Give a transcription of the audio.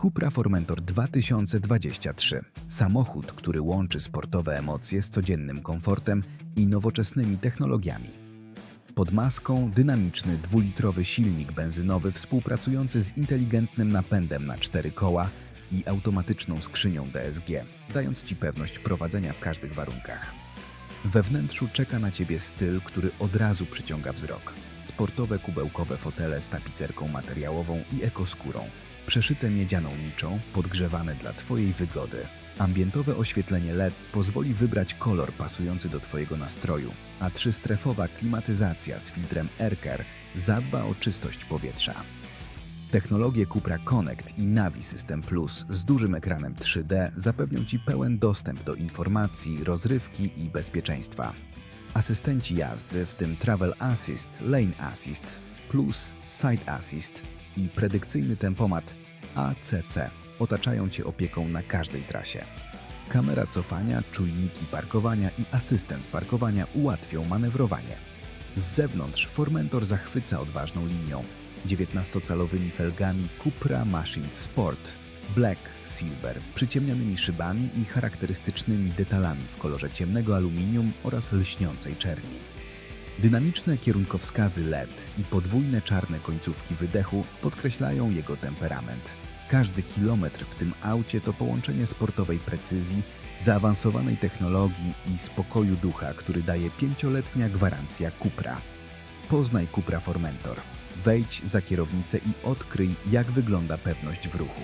Cupra Formentor 2023. Samochód, który łączy sportowe emocje z codziennym komfortem i nowoczesnymi technologiami. Pod maską dynamiczny dwulitrowy silnik benzynowy współpracujący z inteligentnym napędem na cztery koła i automatyczną skrzynią DSG, dając Ci pewność prowadzenia w każdych warunkach. We wnętrzu czeka na Ciebie styl, który od razu przyciąga wzrok. Sportowe kubełkowe fotele z tapicerką materiałową i ekoskórą, przeszyte miedzianą niczą, podgrzewane dla Twojej wygody. Ambientowe oświetlenie LED pozwoli wybrać kolor pasujący do Twojego nastroju, a trzystrefowa klimatyzacja z filtrem AirCare zadba o czystość powietrza. Technologie Cupra Connect i Navi System Plus z dużym ekranem 3D zapewnią Ci pełen dostęp do informacji, rozrywki i bezpieczeństwa. Asystenci jazdy, w tym Travel Assist, Lane Assist, Plus Side Assist i predykcyjny tempomat ACC otaczają Cię opieką na każdej trasie. Kamera cofania, czujniki parkowania i asystent parkowania ułatwią manewrowanie. Z zewnątrz Formentor zachwyca odważną linią. 19-calowymi felgami Cupra Machine Sport, Black, Silver, przyciemnionymi szybami i charakterystycznymi detalami w kolorze ciemnego aluminium oraz lśniącej czerni. Dynamiczne kierunkowskazy LED i podwójne czarne końcówki wydechu podkreślają jego temperament. Każdy kilometr w tym aucie to połączenie sportowej precyzji, zaawansowanej technologii i spokoju ducha, który daje pięcioletnia gwarancja Cupra. Poznaj Cupra Formentor. Wejdź za kierownicę i odkryj, jak wygląda pewność w ruchu.